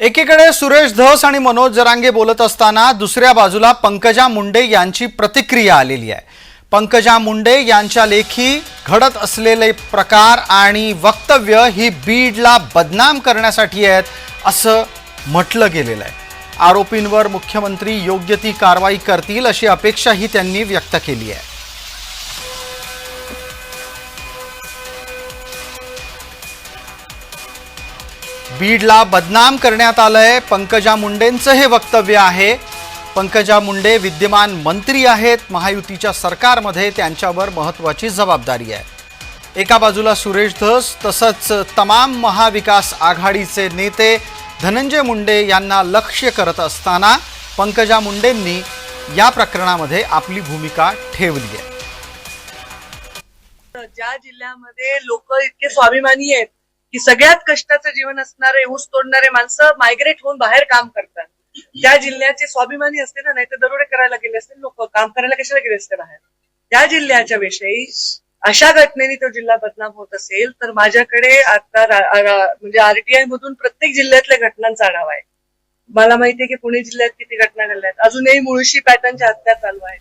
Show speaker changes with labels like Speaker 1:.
Speaker 1: एकीकडे सुरेश धस आणि मनोज जरांगे बोलत असताना दुसऱ्या बाजूला पंकजा मुंडे यांची प्रतिक्रिया आलेली आहे. पंकजा मुंडे यांच्या लेखी घडत असलेले प्रकार आणि वक्तव्य ही बीडला बदनाम करण्यासाठी आहेत असं म्हटलं गेलेलं आहे. आरोपींवर मुख्यमंत्री योग्य ती कारवाई करतील अशी अपेक्षाही त्यांनी व्यक्त केली आहे. बीडला बदनाम करण्यात आलंय. पंकजा मुंडेंचं हे वक्तव्य आहे. पंकजा मुंडे विद्यमान मंत्री आहेत. महायुतीच्या सरकारमध्ये त्यांच्यावर महत्त्वाची जबाबदारी आहे. एका बाजूला सुरेश धस तसंच तमाम महाविकास आघाडीचे नेते धनंजय मुंडे यांना लक्ष्य करत असताना पंकजा मुंडेंनी या प्रकरणामध्ये आपली भूमिका ठेवली आहे.
Speaker 2: ज्या जिल्ह्यामध्ये लोक इतके स्वाभिमानी आहेत की सगळ्यात कष्टाचं जीवन असणारे ऊस तोडणारे माणसं मायग्रेट होऊन बाहेर काम करतात. त्या जिल्ह्याचे स्वाभिमानी असते ना नाही तर दरोडे करायला गेले असते लोक काम करायला कशाला गेले असते बाहेर? त्या जिल्ह्याच्या विषयी अशा घटनेने तो जिल्हा बदनाम होत असेल तर माझ्याकडे आता म्हणजे आरटीआय मधून प्रत्येक जिल्ह्यातल्या घटनांचा आढावा आहे. मला माहितीये की पुणे जिल्ह्यात किती घटना घडल्या आहेत. अजूनही मुळशी पॅटर्नच्या हत्या चालू आहेत.